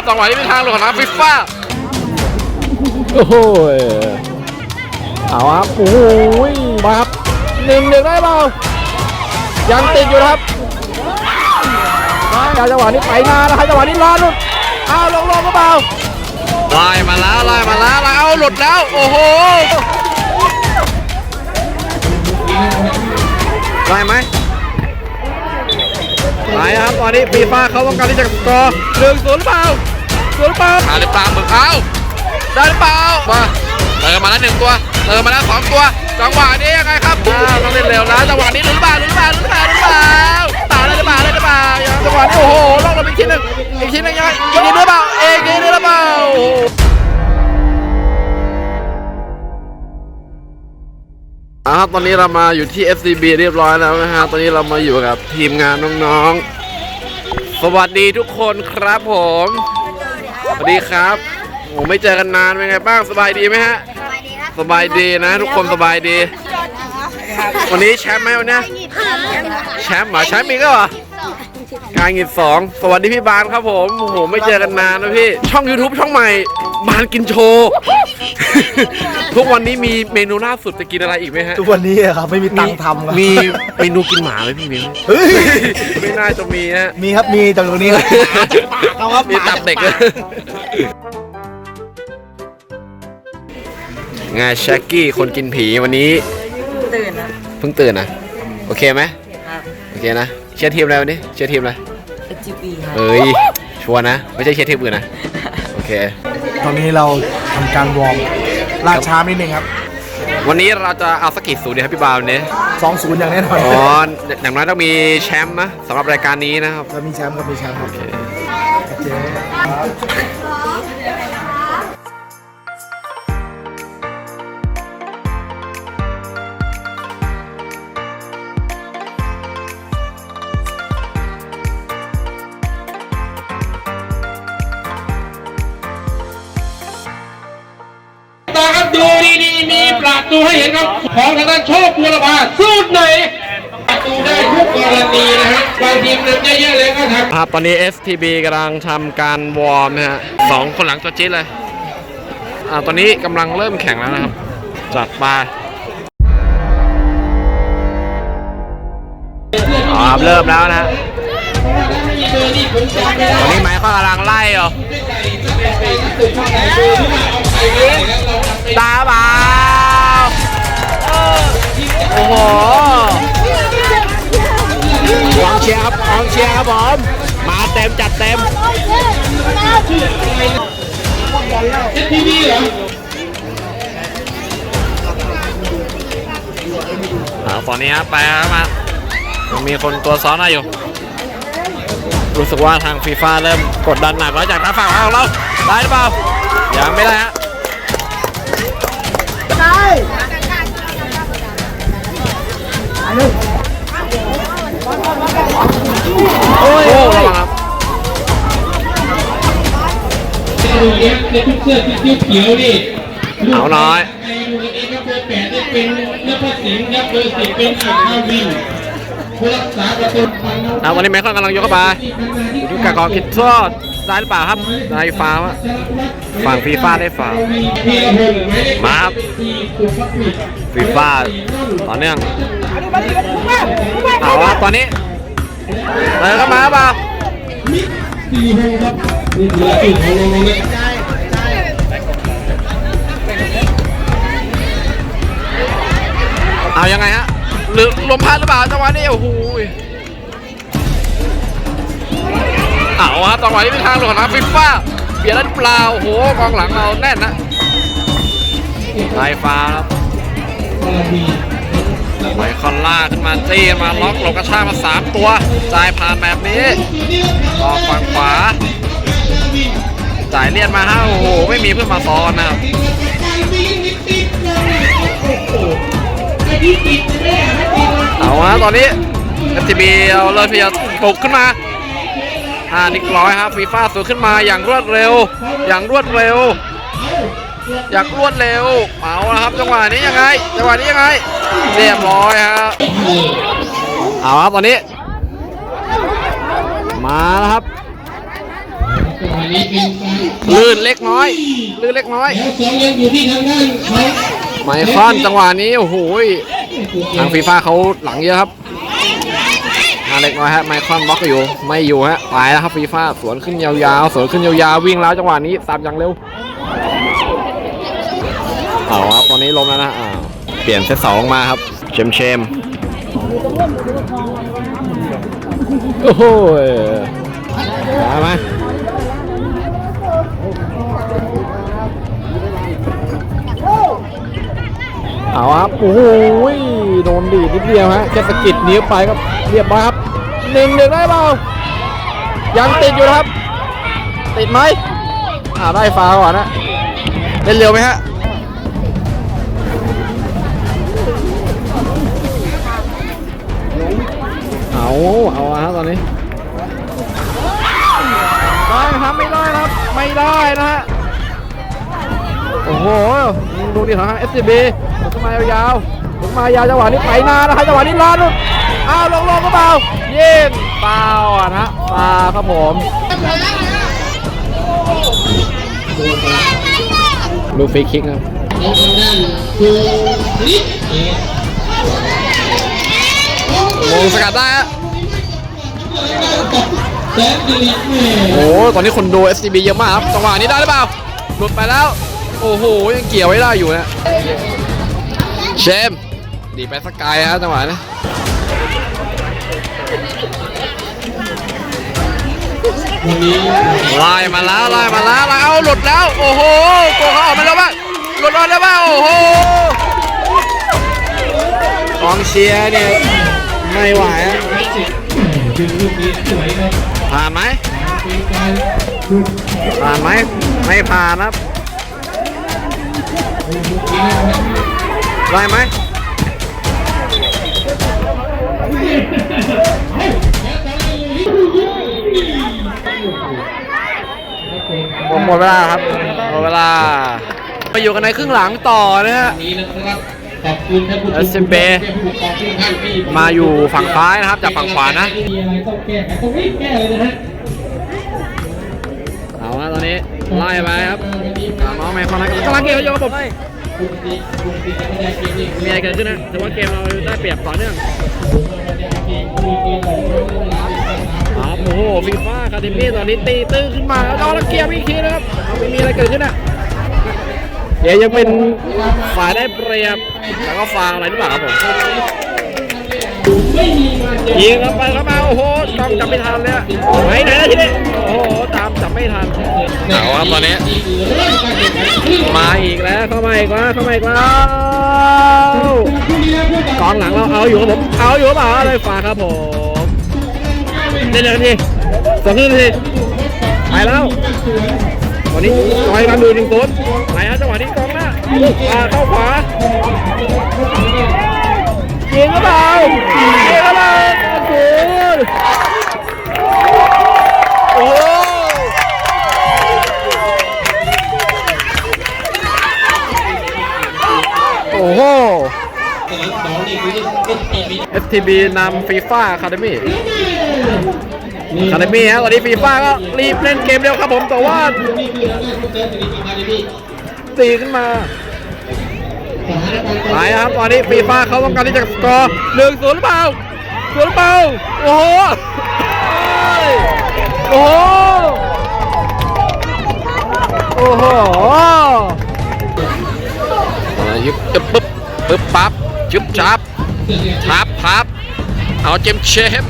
ครับจังหวะนี้เป็นทางหลวงนะฟิฟ้าโอ้โหเอาครับโอ้โหมาครับหนึ่งหนึ่งได้เปล่ายังติดอยู่นะครับการจังหวะนี้ไปนานนะครับจังหวะนี้รอดลุดอ้าวลงลงหรือเปล่าไล่มาแล้วไล่มาแล้วแล้วเอาหลุดแล้วโอ้โหได้ไหมไหลครับตอนนี้ฟีฟ่าเขาต้องการที่จะสกอร์หนึ่งศูนย์เปล่า ศูนย์เปล่าหาหรือเปล่ามึงเอาได้หรือเปล่ามาเติมมาแล้วหนึ่งตัวเติมมาแล้วสองตัวจังหวะนี้ยังไงครับอ้าวต้องเล่นเร็วนะจังหวะนี้หรือเปล่าหรือเปล่าหรือเปล่าหรือเปล่าตาได้หรือเปล่าได้หรือเปล่ายังจังหวะนี้โอ้โหลงเราไปอีกทีหนึ่งอีกทีหนึ่งยังไงอีกทีหรือเปล่าเอกอีกทีหรือเปล่าโอ้โหอ่าครับตอนนี้เรามาอยู่ที่ FCB เรียบร้อยแล้วนะฮะ ตอนนี้เรามาอยู่กับทีมงานน้องๆ สวัสดีทุกคนครับผม สวัสดีครับโอ้ไม่เจอกันนานเป็นไงบ้างสบายดีไหมฮะสบายดีนะ ทุกคนสบายดี วันนี้แชมป์ไหมวันเนี้ยแชมป์เหรอแชมป์อีกแล้วเหรอการงิดสองสวัสดีพี่บานครับผมโอ้โหไม่เจอกันนานนะพี่ ช่อง YouTube ช่องใหม่ บานกินโชว์ ทุกวันนี้มีเมนูล่าสุดจะกินอะไรอีกไหมฮะ ทุกวันนี้อะครับไม่มีตังค์ทำครับมีเมนูกินหมาไหมพี่มิ้วเฮ้ยไม่น่าจะมีฮะ มีครับมีแต่ตรงนี้ครับเอาครับมีตับเด็กเลยไงแช็กกี้คนกินผีวันนี้ตื่นนะเพิ่งตื่นนะโอเคไหมครับโอเคนะเชียร์ทีมอะไรวันนี้เชียร์ทีมอะไร SGP ครับเอ้ยชัวร์นะ ไม่ใช่เชียร์ทีมอื่นนะโอ เค ตอนนี้เราทำการวอร์มล่าช้านิดนึงครับวันนี้เราจะเอาสกกิดสูตรดีครับพี่บาววันนี้2-0อย่างแน่นอนอ๋ออย่างน้อยต้องมีแชมป์นะสำหรับรายการนี้นะครับเรามีแชมป์ครับมีแชมป์ครับโอเค ดีๆมีประตูให้เห็นครับ ของทางด้านโชคบุรพาสูตรไหนประตูได้ทุกกรณีนะฮะบางทีมนั้นเยอะๆเลยก็ทำครับตอนนี้ STB กำลังทำการวอร์มนะฮะสองคนหลังตัวจี๊ดเลยอ่าตอนนี้กำลังเริ่มแข่งแล้วนะครับ จัดไปอ๋อครับเริ่มแล้วนะฮะตอนนี้ไม้ก็กำลังไล่เหรอตาเปล่า โอ้โหกองเชียร์ครับกองเชียร์ครับผมมาเต็มจัดเต็มทีวีเหรออ่าตอนนี้ฮะไปแล้วมายังมีคนตัวซ้อนอยู่ รู้สึกว่าทางฟีฟ่าเริ่มกดดันหนักแล้วจากทางฝั่งของเราได้หรือเปล่ายังไม่ได้ฮะ โอ้ยระวังครับดูเอฟในทุกเสื้อที่เขียวๆนี่เอาน้อยใครดูเอฟครับเบอร์แปดนี่เป็นเนื้อพระสิงห์ครับเบอร์สิบเป็นอัคาวินผู้รักษาประตูฝั่งเราอ่าวันนี้แม็กซ์กำลังยกเข้าไปดูกากอคิดโทษได้หรือเปล่าครับได้ฟาวะฝั่งฟีฟ่าได้ฟาวพีระพงศ์หมายเลขมาครับสี่สุภกิจฟีฟ่าต่อเนื่อง เอาละตอนนี้เดินเข้ามาเปล่าสี่หงครับนี่คือจุดของเราเลยเอายังไงฮะหรือลมพัดหรือเปล่าจังหวะนี้โอ้โหเอาฮะจังหวะนี้เป็นทางหลวงนะฟีฟ่าเปลี่ยนแล้วเปล่าโอ้โหกองหลังเราแน่นนะไล่ฟ้าครับ ไมคอนล่าขึ้นมาจี้มาล็อกหลบกระชากมาสามตัวจ่ายผ่านแบบนี้ออกฝั่งขวา จ่ายเลียนมาฮะโอ้โห ไม่มีเพื่อนมาซ้อนนะครับเอาฮะตอนนี้ FTB เอาเลยพยายามปลุกขึ้นมาอ่านิกร้อยครับฟีฟ่าสูงขึ้นมาอย่างรวดเร็ว อย่างรวดเร็ว อย่างรวดเร็วเอาละครับจังหวะนี้ยังไงจังหวะนี้ยังไง เรียบร้อยครับ เอาครับตอนนี้ มาแล้วครับ ลื่นเล็กน้อย ลื่นเล็กน้อยแล้วสองยังอยู่ที่ทานของไมคอนจังหวะนี้โอ้โหทางฟีฟ่าเขาหลังเยอะครับมาเล็กน้อยฮะไมคอนบล็อกอยู่ไม่อยู่ฮะไปแล้วครับฟีฟ่าสวนขึ้นยาวๆสวนขึ้นยาวๆวิ่งแล้วจังหวะนี้ตามอย่างเร็วเอาครับตอนนี้ลมแล้วนะอ่า เปลี่ยนเซตสองลงมาครับ เชมเชมโอ้โหยมาไหมเอาครับโอ้โหยโดนดีดนิดเดียวฮะแค่สะกิดนิ้วไปครับเรียบร้อยครับหนึ่งหนึ่งได้เปล่ายังติดอยู่นะครับ ติดไหมอ่าได้ฟาวล์ก่อนนะเล่นเร็วไหมฮะ เอาเอาอะฮะตอนนี้ได้ครับไม่ได้ครับไม่ได้นะฮะโอ้โหดูดิทาง SCB ลงมายาวๆลงมายาวจังหวะนี้ไปนานนะครับจังหวะนี้รอดนุ่นอ้าวลงลงก็เปล่าเยี่ยมเปล่าอะนะเปล่าครับผมดูฟรีคิกนะครับทางด้านคือลิฟมงสกัดได้ฮะแสนดิริแม่ โอ้โหตอนนี้คนดู SCB เยอะมากครับจังหวะนี้ได้หรือเปล่าหลุดไปแล้ว โอ้โห ยังเกี่ยวไว้ได้อยู่นะเชม ดีไปสกไกลฮะจังหวะนี้วันนี้ไล่มาแล้วไล่มาแล้วไล่เอาหลุดแล้ว โอ้โหโกเขาออกมาแล้วบ้างหลุดออกแล้วบ้างโอ้โหกองเชียร์เนี่ยไม่ไหว ผ่านไหมเป็นการผ่านไหมไม่ผ่านครับได้ไหมหมดหมดเวลาครับหมดเวลาไปอยู่กันในครึ่งหลังต่อนะฮะนี้นะครับ ขอบคุณท่านผู้ชม SMB ผู้ปกครองมาอยู่ฝั่งซ้ายนะครับจากฝั่งขวานะมีอะไรต้องแก้ไขต้องรีบแก้เลยนะฮะเอาละตอนนี้ไล่ไปครับน้องแมนคอนนัทกำลังเกมอยู่ครับผมมีอะไรเกิดขึ้นนะถือว่าเกมเราได้เปรียบต่อเนื่องครับโอ้โหฟีฟ่าคาเดมี่ตอนนี้ตีตื้อขึ้นมาแล้วเอาเกียร์อีกทีนะครับไม่มีอะไรเกิดขึ้นอะ เดี๋ยวยังเป็นฝ่ายได้เปรียบแล้วก็ฟาวอะไรหรือเปล่าครับผมไม่มีมาเจอยิงเข้าไปเข้ามาโอ้โหต้องจับไม่ทันเลยอะไหนไหนนะทีนี้โอ้โหตามจับไม่ทันเอาครับตอนนี้เริ่มการแข่งขันขึ้นมาอีกแล้วเข้ามาอีกแล้วเข้ามาอีกแล้วคู่นี้นะผู้บาดกองหลังเราเอาอยู่ครับผมเอาอยู่หรือเปล่าอะไรฝากครับผมเล่นเลยทีสองครึ่งนาทีไปแล้ว วันนี้ต่อยกันดูหนึ่งศูนย์ไปฮะจังหวะนี้กองหน้าอ่าเข้าขวายิงหรือเปล่ายิงหรือเปล่าโอ้โหโอ้โหโอ้โห FTB นำฟีฟ่าคาเดมี่ คาเดมี่ฮะตอนนี้ฟีฟ่าก็รีบเล่นเกมเร็วครับผมแต่ว่าตีขึ้นมาสถานการณ์ไปครับตอนนี้ฟีฟ่าเขาต้องการที่จะสกอร์หนึ่งศูนย์หรือเปล่าศูนย์หรือเปล่าโอ้โหโอ้โหโอ้โหยึบปึ๊บปึ๊บปึ๊บปั๊บจุบจับพับพับเอาเจมเชม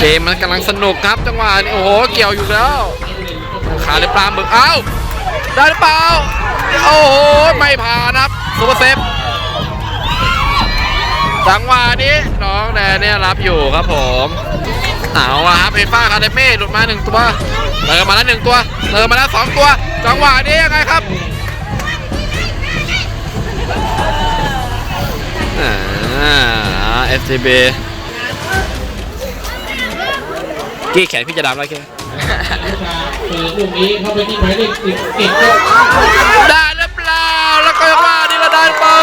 เกมมันกำลังสนุกครับจังหวะนี้โอ้โหเกี่ยวอยู่แล้วขาหรือปล่าบึกเอ้าได้หรือเปล่าโอ้โหไม่ผ่านครับซูเปอร์เซฟจังหวะนี้น้องแดนเนี่ยรับอยู่ครับผมเอาละครับเอฟ้าคาเดเม่หลุดมาหนึ่งตัวเติมมาแล้วหนึ่งตัวเติมมาแล้วสองตัว จังหวะนี้ยังไงครับอ่า FCB กี้แขนพี่จะดำแล้วแกเปิดลูกนี้เข้าไปที่หมายเลขสิบเอ็ดครับได้หรือเปล่าแล้วก็ยังว่านี่ละได้เปล่า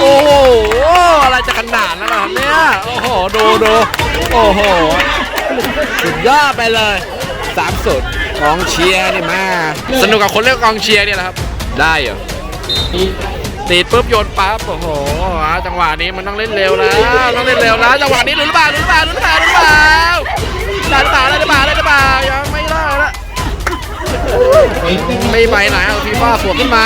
โอ้โหอะไรจะขดูโอ้โหสุดยอดไปเลยสามสุดกองเชียร์นี่มาสนุกกับคนเล่นกองเชียร์เนี่ยแหละครับ ได้เหรอ ติดปุ๊บโยนปั๊บโอ้โหจังหวะนี้มันต้องเล่นเร็วแล้วต้องเล่นเร็วแล้วจังหวะนี้หรือหรือเปล่าหรือเปล่าหรือเปล่าหรือเปล่าได้หรือเปล่าได้หรือเปล่าได้หรือเปล่ายังไม่ได้ละไม่ไปไหนอะฟีฟ่าสวนขึ้นมา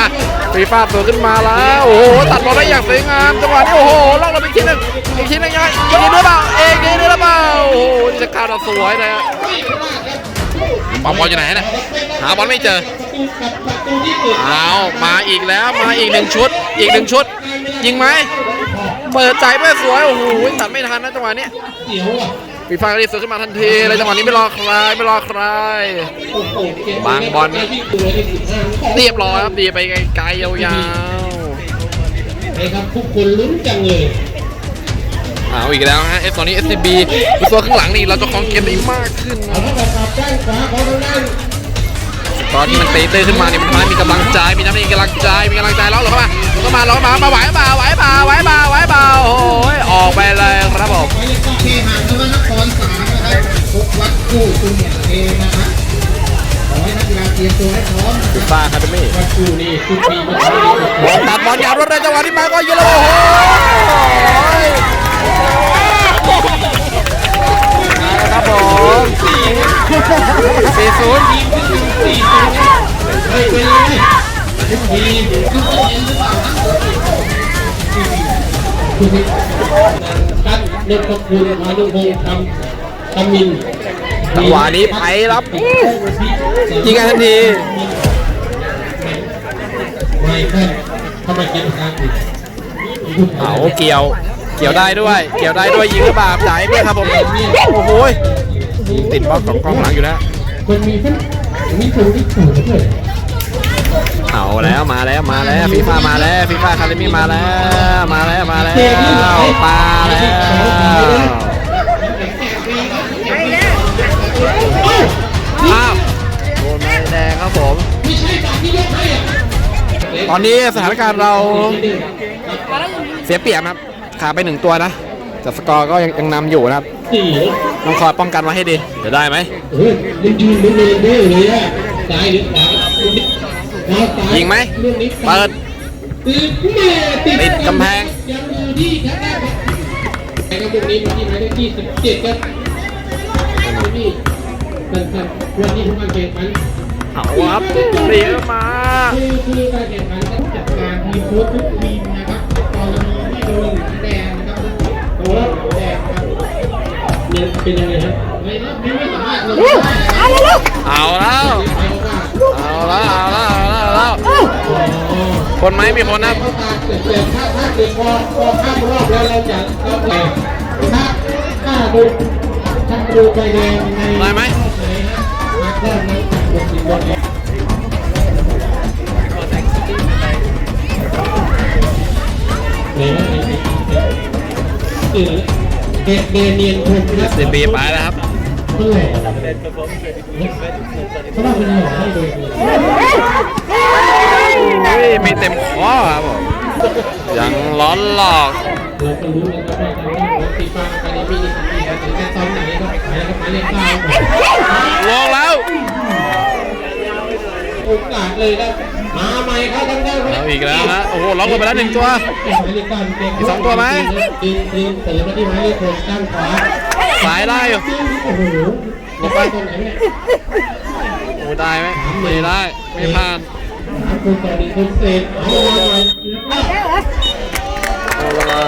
ฟีฟ่าสวนขึ้นมาแล้ว โอ้โหตัดบอลได้อย่างสวยงามจังหวะนี้โอ้โหลอกเราไปทีนึงอีกทีนึงยังไงอีกทีหนึงหรือเปล่าเอกทีหนึงหรือเปล่าโอ้โหจะการเราสวยเลยบอลบอลอยู่ไหนนี่ยหาบอลไม่เจอ เอามาอีกแล้วมาอีกหนึ่งชุด อีกหนึ่งชุด ยิงไหมเปิดใจไม่สวยโอ้โหตัดไม่ทันนะจังหวะนี้ฟีฟ่ารีบสือขึ้นมาทันทีเลยจังหวะนี้ไม่รอใครไม่รอใครบางบอลเรียบร้อยครับดีไปไกลๆยาวนะครับทุกคนลุ้นจังเลยเอาอีกแล้วฮะเอฟตอนนี้ SCB ตัวข้างหลังนี่เราจะครองเกมได้มากขึ้นเอานะ เข้ามาขับด้านขวาของทางด้านตอนที่มันตีตื้นขึ้นมาเนี่ยมันทำให้มีกำลังใจมีน้ำมีกำลังใจมีกำลังใจแล้วเหรอเข้ามาเข้ามาเราเข้ามามาไหวเปล่าไหวเปล่าไหวเปล่าไหวเปล่าโอ้ยออกไปเลยครับผมเทหางนวนครสามนะครับทุกวัดคู่คุณเนี่ยเทนะครับขอให้นักกีฬาเตรียมตัวให้พร้อมฟีฟ่าคาเดมี่วัดคู่นี่ทุกปีมาทบอลตัดบอลยาวรถเลยจังหวะที่มาก็ยิงแล้วโอ้โห นเห็นหรือเปล่าคุณตั้งนพคุณมานุพงศ์ทำทำมินจังหวะนี้ไปรับยิงกันทันทีไม่เอามเกี่ยว เกี่ยวได้ด้วย เกี่ยวได้ด้วยยิงหรือเปล่าจ่ายให้เพื่อครับผมโอ้โหติดบล็อกของกองหลังอยู่แล้วคนมีเพื่อนมีถูกที่ถูกด้วย เอาแล้วมาแล้วมาแล้วฟีฟ่ามาแล้วฟีฟ่าคาเดมี่มาแล้วมาแล้วมาแล้วมาแล้วอ้าวโดนไม้แดงครับผมไม่ใช่ตามที่ยกให้อะตอนนี้สถานการณ์เราเสียเปรียบครับขาไปหนึ่งตัวนะแต่สกอร์ก็ยังยังนำอยู่นะครับสี่ต้องคอยป้องกันไว้ให้ดีจะได้ไหมเฮ้ยมันยืนมันเลยเด้อเลยอะซ้ายหรือขวาเราซ้า ยยิงไหมเรื่องนี้เปิดติดแม่ติดติดกำแพงยังมือที่แค่แรกครับไอ้กระบุกนี้มาที่หมายเลขที่สิบเจ็ดครับนี่เป็นเป็นวันนี้ทุกการแข่งขันเอาครับเสียมาคือคือการแข่งขันต้องจัดการทีมโค้ชทุกทีมนะครับกรณีที่โดนหางแดงนะครับโดนหางแดงครับเนี่ยเป็นยังไงครับไม่ไม่ไม่สามารถลงได้นะครับเอาแล้วเอาแล้ว เอาแล้วเอาแล้วเอาแล้วคนไหมมีคนนะเขาตาเกิดเกิดถ้าถ้าเกิดพอพอข้ามรอบแล้วเราจะเราแข่งถ้าถ้าดูถ้าดูไปแดงในได้ไหมรอบไหนนะมบนั้นหกสิบบอลเนี่ยเนียนะเดเดเนียนคงนะสิบปีไปแล้วครับื่อเขาว่าเป็นหล่อให้เลยอุ้ยไม่เต็มคอครับผมยังร้อนหลอกเราก็รู้นะครับว่าทางด้านของฟีฟ่าการีมีนี่มีการถึงจะซ้อมไหนก็ไปแล้วก็มาเลขเก้าลงแล้วโอกาสเลยนะมาใหม่ครับทางด้านเอาอีกแล้วฮะโอ้โหล็อกลงไปแล้วหนึ่งตัวอีกสองตัวไหมดึงดึงเปิดมาที่หมายเลขหกด้านขวา สายได้อยู่ดึงโอ้โหลงไปตรงไหนเนี่ยโอ้ได้ไหมไม่ได้ ไม่ผ่านสามคนต่อหนึ่งคนเศษเอาเลยแล้วก็เอาเวลา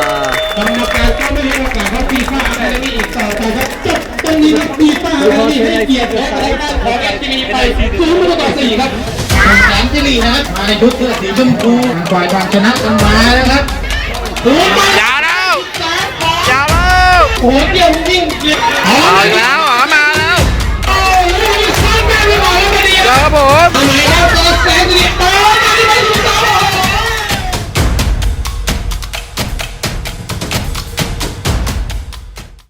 กรรมการก็ไม่ให้โอกาสครับฟีฟ่าอะไรนี่อีกต่อไปครับจบตรงนี้ครับฟีฟ่าอะไรนี่ให้เกียรติและทางด้านของแอคทีวีไปศูนย์ประตูต่อสี่ครับแสนสิรินะครับมาในชุดเสื้อสีชมพูฝ่ายบางชนะกันมาแล้วครับโอ้ยยาวแล้วยาวแล้วโหเดี่ยวยิ่ง เอาอกแล้วอ๋อมาแล้วเจอครับผม